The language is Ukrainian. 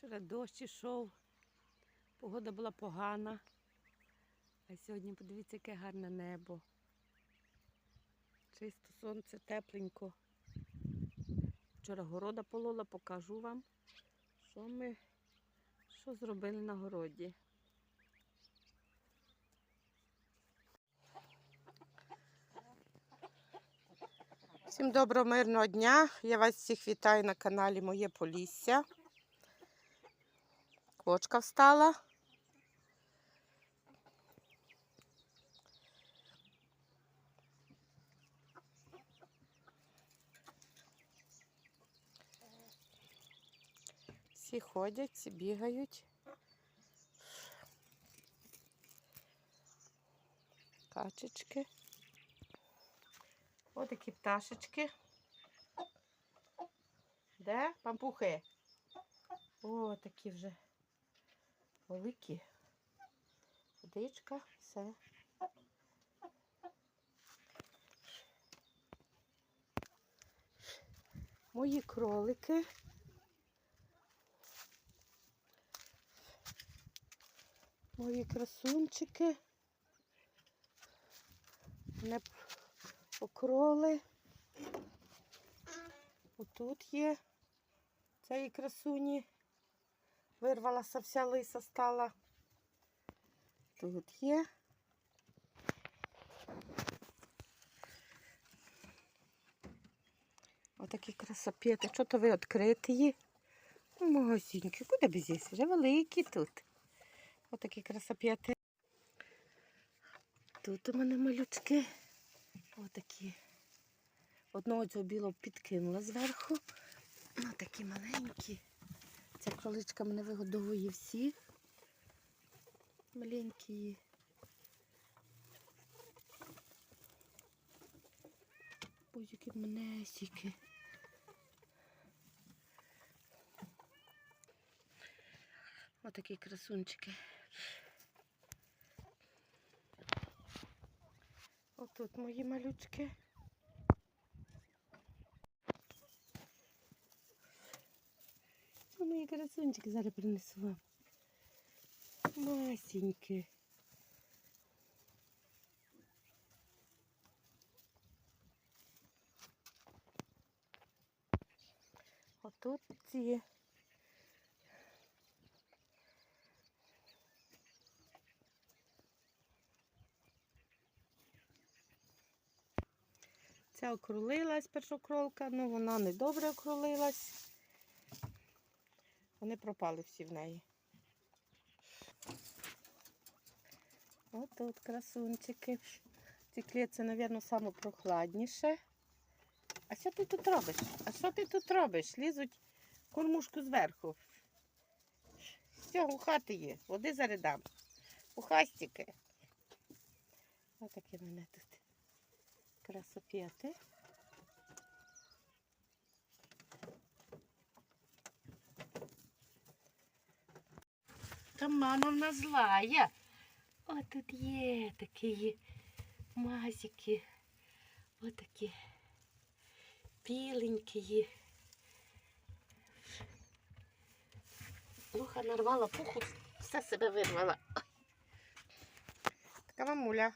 Вчора дощ ішов, погода була погана. А сьогодні подивіться, яке гарне небо. Чисто сонце, тепленько. Вчора города полола, покажу вам, що ми що зробили на городі. Всім доброго мирного дня. Я вас всіх вітаю на каналі Моє Полісся. Квочка встала. Всі ходять, всі бігають. Качечки. Отакі пташечки. Де? Пампухи. О, такі вже великі. Водичка, все. Мої кролики. Мої красунчики. Не покроли. Отут є цієї красуні. Вирвалася вся лиса стала. Тут є. Отакі красопети. Що то ви відкриті? Ну, Магазинки, куди б здесь? Вже великі тут. Отакі красопети. Тут у мене малючки. Отакі. Одного цього білого підкинула зверху. Отакі маленькі. Ця кроличка мене вигодовує всіх. Маленькі. Будь-які манесіки. Отакі красунчики. Отут мої малючки. Мої красунчики зараз принесу вам. Масенькі. Отут ці. Ця окрулилась першокролка, ну вона не добре окрулилась. Вони пропали всі в неї. Ось тут красунчики. Ці клітці, мабуть, саме прохладніше. А що ти тут робиш? А що ти тут робиш? Лізуть кормушку зверху. Все, у хати є. Води зарядам. У хастіки. Ось в мене тут красопети. Там мама в нас злая. О, тут є такі мазики. Ось такі біленькі. Луха нарвала пуху, все себе вирвала. Така мамуля.